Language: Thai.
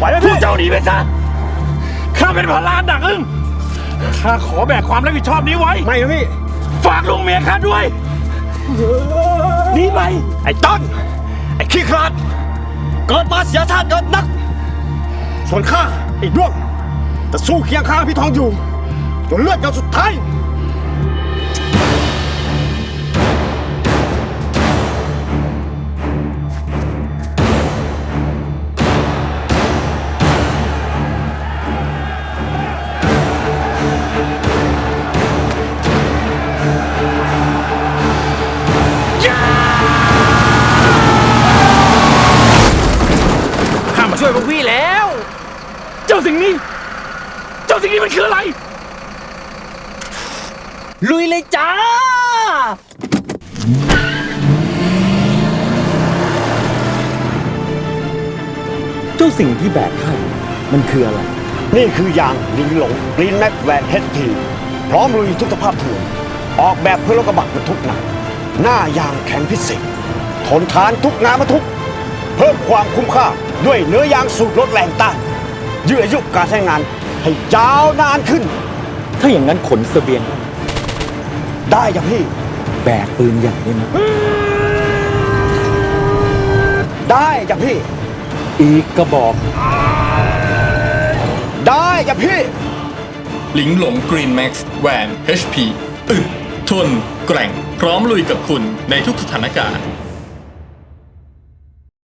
ไหวไหมพวกเจ้าหนีไปซะ ข้าเป็นพลานดักอึ้งข้าขอแบกความรับผิดชอบนี้ไว้ ไม่นะพี่ ฝากลุงเมียข้าด้วยหนี่ไป ไอ้ต้น ไอ้ขี้ขลาดเกิดมาเสียชาติเกิดนัก ส่วนข้าไอ้ด้วงจะสู้เคียงข้างพี่ทองอยู่จนเลือดหยดสุดท้าย แล้ว เจ้าสิ่งนี้ เจ้าสิ่งนี้มันคืออะไร ลุยเลยจ้า เจ้าสิ่งที่แบกข้าอยู่มันคืออะไร นี่คือยางลิงหลงกรีนแม็กแวนเฮดทีพร้อมลุยทุกสภาพถนนออกแบบเพื่อรถกระบะบรรทุกหนัก หน้ายางแข็งพิเศษ ทนทานทุกงานบรรทุก เพิ่มความคุ้มค่า ด้วยเนื้อยางสูตรลดแรงต้านยืดอายุการใช้งานให้ยาวนานขึ้น ถ้าอย่างนั้นขนเสบียง ได้อย่างพี่ แบกปืนใหญ่ได้ไหมได้อย่างพี่ อีกกระบอก ได้อย่างพี่ หลิงหลงกรีนแม็กซ์แวน HP อึดทน แกร่ง พร้อมลุยกับคุณในทุกสถานการณ์